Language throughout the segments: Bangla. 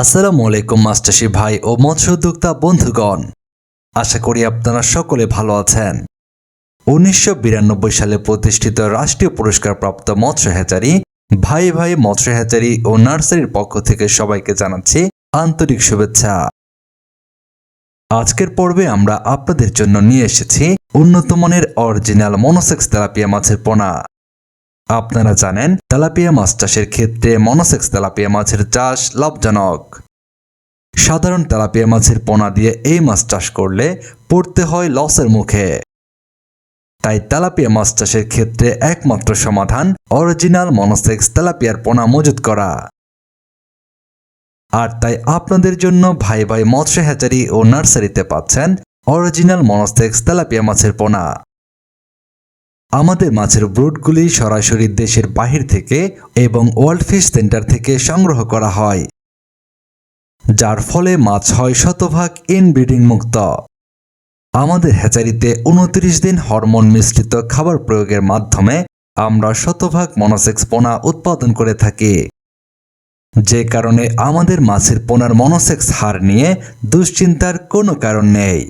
আসসালামু আলাইকুম মাস্টারশি ভাই ও মৎস্য উদ্যোক্তা বন্ধুগণ। আশা করি আপনারা সকলে ভালো আছেন। উনিশশো বিরানব্বই সালে প্রতিষ্ঠিত রাষ্ট্রীয় পুরস্কারপ্রাপ্ত মৎস্য হ্যাচারি, ভাই ভাই মৎস্য হ্যাচারি ও নার্সারির পক্ষ থেকে সবাইকে জানাচ্ছি আন্তরিক শুভেচ্ছা। আজকের পর্বে আমরা আপনাদের জন্য নিয়ে এসেছি উন্নত মানের অরিজিনাল মনোসেক্স তেলাপিয়া মাছের পোনা। আপনারা জানেন, তেলাপিয়া মাছ চাষের ক্ষেত্রে মনোসেক্স তেলাপিয়া মাছের চাষ লাভজনক। সাধারণ তেলাপিয়া মাছের পোনা দিয়ে এই মাছ চাষ করলে পড়তে হয় লসের মুখে। তাই তেলাপিয়া মাছ চাষের ক্ষেত্রে একমাত্র সমাধান অরিজিনাল মনোসেক্স তেলাপিয়ার পোনা মজুত করা। আর তাই আপনাদের জন্য ভাই ভাই মৎস্য হ্যাচারি ও নার্সারিতে পাচ্ছেন অরিজিনাল মনোসেক্স তেলাপিয়া মাছের পোনা। আমাদের মাছের ব্রুডগুলি সরাসরি দেশের বাহির থেকে এবং ওয়ার্ল্ড ফিশ সেন্টার থেকে সংগ্রহ করা হয়, যার ফলে মাছ হয় শতভাগ ইনব্রিডিং মুক্ত। আমাদের হ্যাচারিতে উনত্রিশ দিন হরমোন মিশ্রিত খাবার প্রয়োগের মাধ্যমে আমরা শতভাগ মনোসেক্স পোনা উৎপাদন করে থাকি। যে কারণে আমাদের মাছের পোনার মনোসেক্স হার নিয়ে দুশ্চিন্তার কোনো কারণ নেই।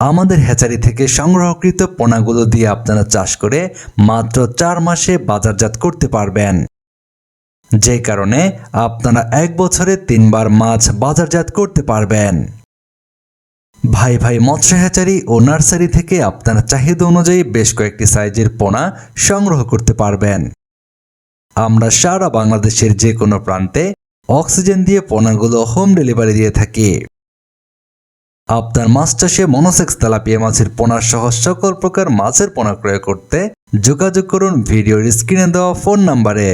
আমাদের হ্যাচারি থেকে সংগ্রহকৃত পোনাগুলো দিয়ে আপনারা চাষ করে মাত্র চার মাসে বাজারজাত করতে পারবেন। যে কারণে আপনারা এক বছরে তিনবার মাছ বাজারজাত করতে পারবেন। ভাই ভাই মৎস্য হ্যাচারি ও নার্সারি থেকে আপনারা চাহিদা অনুযায়ী বেশ কয়েকটি সাইজের পোনা সংগ্রহ করতে পারবেন। আমরা সারা বাংলাদেশের যে কোনো প্রান্তে অক্সিজেন দিয়ে পোনাগুলো হোম ডেলিভারি দিয়ে থাকি। আপনার মাছ চাষে মনোসেক্স তেলাপিয়া মাছের পোনার সহ সকল প্রকার মাছের পোনা ক্রয় করতে যোগাযোগ করুন ভিডিওর স্ক্রিনে দেওয়া ফোন নাম্বারে।